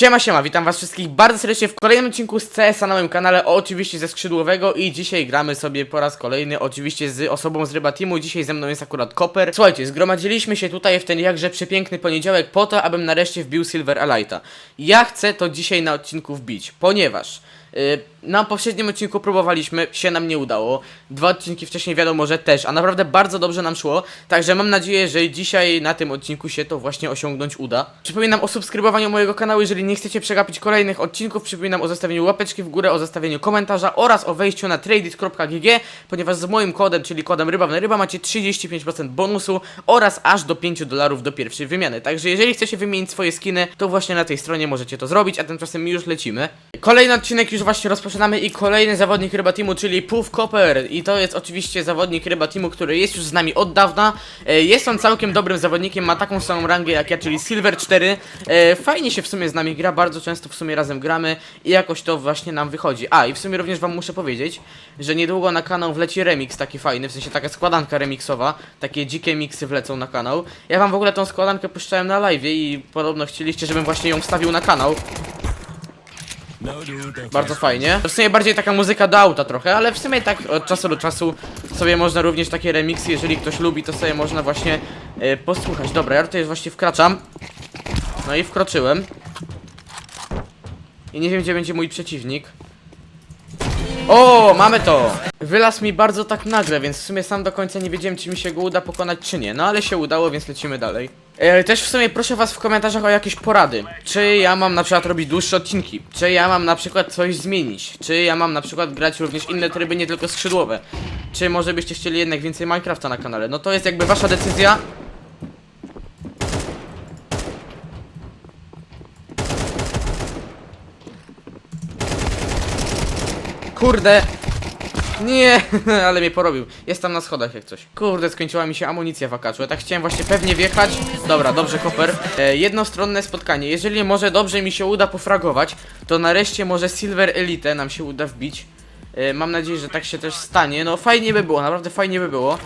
Siema, siema, witam was wszystkich bardzo serdecznie w kolejnym odcinku z CS-a na moim kanale, oczywiście ze skrzydłowego i dzisiaj gramy sobie po raz kolejny, oczywiście z osobą z Ryba Teamu, dzisiaj ze mną jest akurat Koper. Słuchajcie, zgromadziliśmy się tutaj w ten jakże przepiękny poniedziałek po to, abym nareszcie wbił Silver Alita. Ja chcę to dzisiaj na odcinku wbić, ponieważ... Yy, na poprzednim odcinku próbowaliśmy, się nam nie udało. Dwa odcinki wcześniej wiadomo, że też, a naprawdę bardzo dobrze nam szło. Także mam nadzieję, że dzisiaj na tym odcinku się to właśnie osiągnąć uda. Przypominam o subskrybowaniu mojego kanału, jeżeli nie chcecie przegapić kolejnych odcinków. Przypominam o zostawieniu łapeczki w górę, o zostawieniu komentarza oraz o wejściu na tradeit.gg, ponieważ z moim kodem, czyli kodem ryba w ryba macie 35% bonusu oraz aż do 5 dolarów do pierwszej wymiany. Także jeżeli chcecie wymienić swoje skiny, to właśnie na tej stronie możecie to zrobić, a tymczasem już lecimy. Kolejny odcinek już właśnie rozpoczynamy i kolejny zawodnik Ryba Teamu, czyli Puff Copper. I to jest oczywiście zawodnik Ryba Teamu, który jest już z nami od dawna. E, Jest on całkiem dobrym zawodnikiem, ma taką samą rangę jak ja, czyli Silver 4. E, Fajnie się w sumie z nami gra, bardzo często w sumie razem gramy i jakoś to właśnie nam wychodzi. A, i w sumie również wam muszę powiedzieć, że niedługo na kanał wleci remix taki fajny, w sensie taka składanka remixowa, takie dzikie miksy wlecą na kanał. Ja wam w ogóle tą składankę puszczałem na live i podobno chcieliście, żebym właśnie ją wstawił na kanał. Bardzo fajnie. W sumie bardziej taka muzyka do auta trochę, ale w sumie tak od czasu do czasu sobie można również takie remixy, jeżeli ktoś lubi, to sobie można właśnie e, posłuchać. Dobra, ja tutaj właśnie wkraczam. No i wkroczyłem. I nie wiem, gdzie będzie mój przeciwnik. O, mamy to! Wylazł mi bardzo tak nagle, więc w sumie sam do końca nie wiedziałem, czy mi się go uda pokonać, czy nie. No ale się udało, więc lecimy dalej. E, też w sumie proszę was w komentarzach o jakieś porady. Czy ja mam na przykład robić dłuższe odcinki? Czy ja mam na przykład coś zmienić? Czy ja mam na przykład grać również inne tryby, nie tylko skrzydłowe? Czy może byście chcieli jednak więcej Minecrafta na kanale? No to jest jakby wasza decyzja. Kurde! Nie, ale mnie porobił. Jest tam na schodach jak coś. Kurde, skończyła mi się amunicja w akaczu. Ja tak chciałem właśnie pewnie wjechać. Dobra, dobrze, Hopper. E, jednostronne spotkanie. Jeżeli może dobrze mi się uda pofragować, to nareszcie może Silver Elite nam się uda wbić. E, mam nadzieję, że tak się też stanie. No fajnie by było, naprawdę fajnie by było.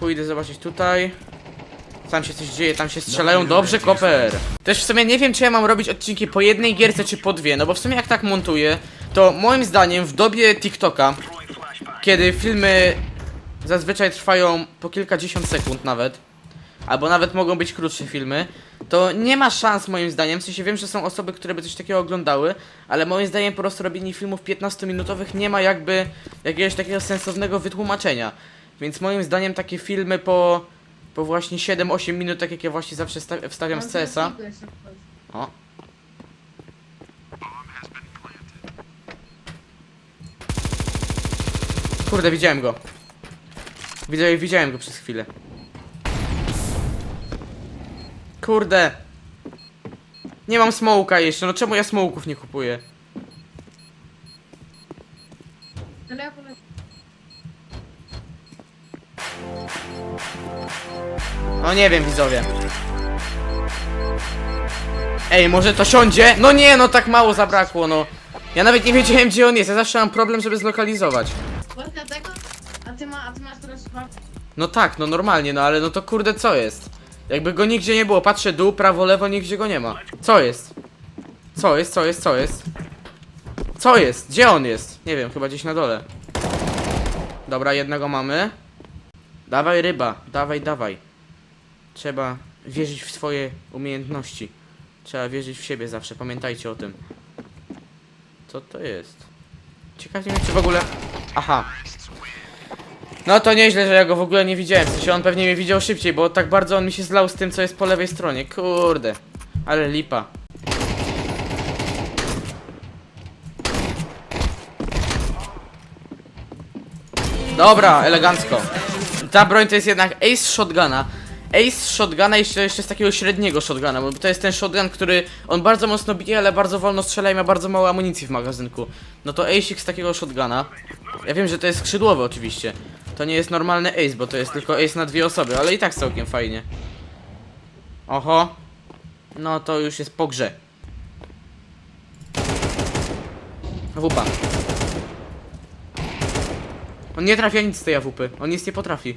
Pójdę zobaczyć tutaj. Tam się coś dzieje, tam się strzelają. Dobrze, Koper. Też w sumie nie wiem, czy ja mam robić odcinki po jednej gierce, czy po dwie. No bo w sumie jak tak montuję, to moim zdaniem w dobie TikToka, kiedy filmy zazwyczaj trwają po kilkadziesiąt sekund nawet, albo nawet mogą być krótsze filmy, to nie ma szans moim zdaniem, w sensie wiem, że są osoby, które by coś takiego oglądały, ale moim zdaniem po prostu robienie filmów 15-minutowych nie ma jakby jakiegoś takiego sensownego wytłumaczenia. Więc moim zdaniem takie filmy po, po właśnie 7-8 minut, tak jak ja właśnie zawsze sta- wstawiam z CS-a. O. Kurde, widziałem go. Widziałem, widziałem go przez chwilę. Kurde. Nie mam smołka jeszcze, no czemu ja smołków nie kupuję? No nie wiem, widzowie. Ej, może to siądzie? No nie, no tak mało zabrakło, no. Ja nawet nie wiedziałem, gdzie on jest. Ja zawsze mam problem, żeby zlokalizować. Właśnie? A ty, ma, a ty masz teraz chyba... No tak, no normalnie, no ale no to kurde, co jest? Jakby go nigdzie nie było. Patrzę dół, prawo, lewo, nigdzie go nie ma. Co jest? Co jest, co jest, co jest? Co jest? Gdzie on jest? Nie wiem, chyba gdzieś na dole. Dobra, jednego mamy. Dawaj ryba, dawaj, dawaj. Trzeba wierzyć w swoje umiejętności. Trzeba wierzyć w siebie zawsze, pamiętajcie o tym. Co to jest? Ciekawe mnie, czy w ogóle... Aha. No to nieźle, że ja go w ogóle nie widziałem. W on pewnie mnie widział szybciej, bo tak bardzo on mi się zlał z tym, co jest po lewej stronie. Kurde. Ale lipa. Dobra, elegancko. Ta broń to jest jednak Ace Shotguna. Ace Shotguna jeszcze, jeszcze z takiego średniego shotguna, bo to jest ten shotgun, który on bardzo mocno bije, ale bardzo wolno strzela i ma bardzo mało amunicji w magazynku. No to Ace z takiego shotguna. Ja wiem, że to jest skrzydłowy oczywiście. To nie jest normalny Ace, bo to jest tylko Ace na dwie osoby, ale i tak całkiem fajnie. Oho. No to już jest po grze. Wupa. On nie trafia nic z tej AWP. On nic nie potrafi.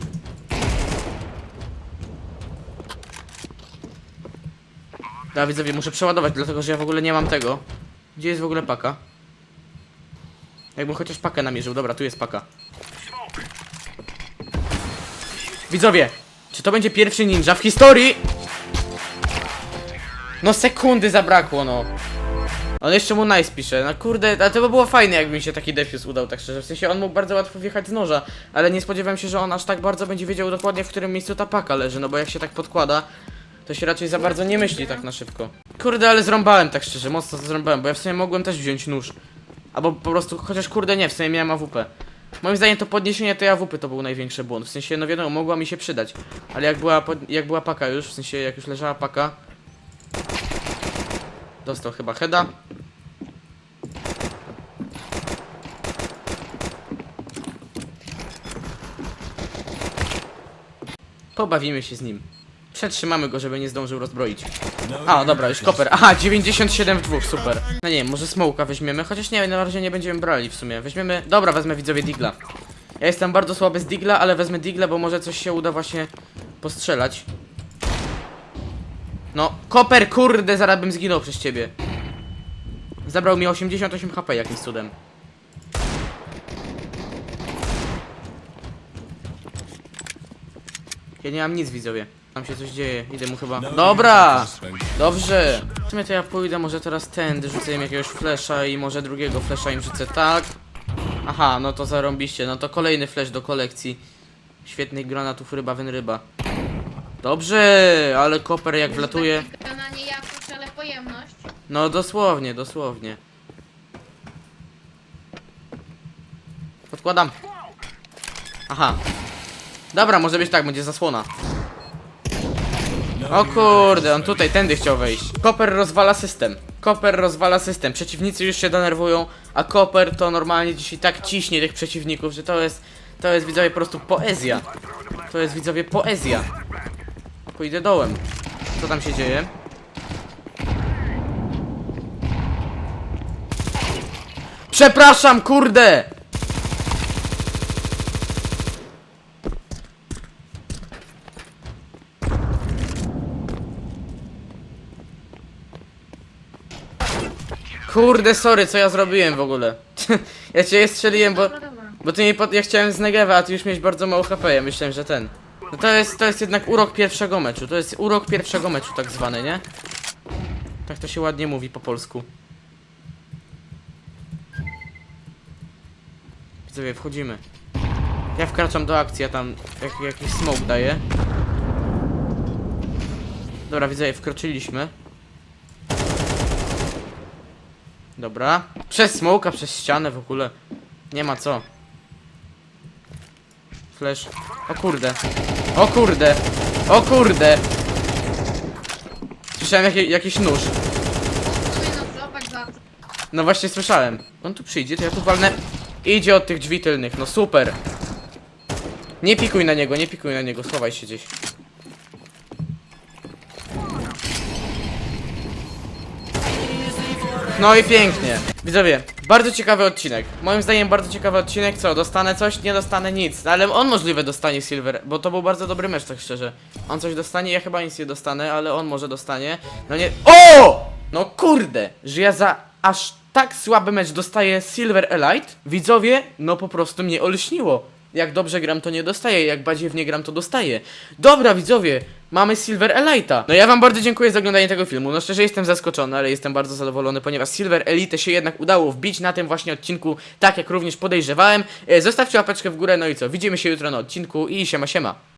Da, widzowie, muszę przeładować, dlatego że ja w ogóle nie mam tego. Gdzie jest w ogóle paka? Jakbym chociaż pakę namierzył. Dobra, tu jest paka. Widzowie, czy to będzie pierwszy ninja w historii? No sekundy zabrakło, no. On jeszcze mu nice pisze. No kurde, ale to by było fajne, jakby mi się taki defuse udał, tak szczerze. W sensie on mógł bardzo łatwo wjechać z noża, ale nie spodziewałem się, że on aż tak bardzo będzie wiedział dokładnie, w którym miejscu ta paka leży, no bo jak się tak podkłada, to się raczej za bardzo nie myśli tak na szybko. Kurde, ale zrąbałem tak szczerze, mocno zrąbałem, bo ja w sumie mogłem też wziąć nóż. Albo po prostu, chociaż kurde nie, w sumie miałem AWP. Moim zdaniem to podniesienie tej AWP to był największy błąd. W sensie, no wiadomo, mogła mi się przydać. Ale jak była, jak była paka już, w sensie jak już leżała paka. Dostał chyba heada. Pobawimy się z nim. Przetrzymamy go, żeby nie zdążył rozbroić. A, dobra, już koper. Aha, 97 w dwóch, super. No nie może smołka weźmiemy, chociaż nie, na razie nie będziemy brali w sumie. Weźmiemy, dobra, wezmę widzowie Digla. Ja jestem bardzo słaby z Digla, ale wezmę Digla, bo może coś się uda właśnie postrzelać. No, koper, kurde, zaraz bym zginął przez ciebie. Zabrał mi 88 HP jakimś cudem. Ja nie mam nic widzowie. Tam się coś dzieje, idę mu chyba. Dobra! Dobrze! W sumie to ja pójdę może teraz tędy, rzucę im jakiegoś flesza i może drugiego flesza im rzucę tak. Aha, no to zarąbiście, no to kolejny flash do kolekcji. Świetnych granatów ryba wyn ryba. Dobrze, ale koper jak wlatuje. Na jakość, ale pojemność. No dosłownie, dosłownie. Podkładam. Aha. Dobra, może być tak, będzie zasłona. O kurde, on tutaj tędy chciał wejść. Koper rozwala system. Koper rozwala system. Przeciwnicy już się denerwują, a Koper to normalnie dzisiaj tak ciśnie tych przeciwników, że to jest to jest widzowie po prostu poezja. To jest widzowie poezja. Pójdę dołem. Co tam się dzieje? Przepraszam, kurde! Kurde, sorry, co ja zrobiłem w ogóle? ja cię strzeliłem, bo, Dobra, dobra. bo ty mi pod... ja chciałem z Negewa, a ty już miałeś bardzo mało HP, ja myślałem, że ten. No to jest, to jest jednak urok pierwszego meczu, to jest urok pierwszego meczu tak zwany, nie? Tak to się ładnie mówi po polsku. Widzowie, wchodzimy. Ja wkraczam do akcji, a tam jak, jakiś smoke daje. Dobra, widzowie, wkroczyliśmy. Dobra. Przez smoka, przez ścianę w ogóle. Nie ma co. Flash. O kurde. O kurde. O kurde. Słyszałem jaki, jakiś nóż. No właśnie słyszałem. On tu przyjdzie, to ja tu walnę. Idzie od tych drzwi tylnych, no super. Nie pikuj na niego, nie pikuj na niego, schowaj się gdzieś. No i pięknie. Widzowie, bardzo ciekawy odcinek. Moim zdaniem bardzo ciekawy odcinek. Co, dostanę coś? Nie dostanę nic. Ale on możliwe dostanie Silver, bo to był bardzo dobry mecz, tak szczerze. On coś dostanie, ja chyba nic nie dostanę, ale on może dostanie. No nie. O! No kurde, że ja za aż tak słaby mecz dostaję Silver Elite. Widzowie, no po prostu mnie olśniło. Jak dobrze gram, to nie dostaję, jak badziewnie gram, to dostaję. Dobra, widzowie, mamy Silver Elite'a. No ja wam bardzo dziękuję za oglądanie tego filmu. No szczerze jestem zaskoczony, ale jestem bardzo zadowolony, ponieważ Silver Elite się jednak udało wbić na tym właśnie odcinku, tak jak również podejrzewałem. E, Zostawcie łapeczkę w górę, no i co, widzimy się jutro na odcinku i siema siema.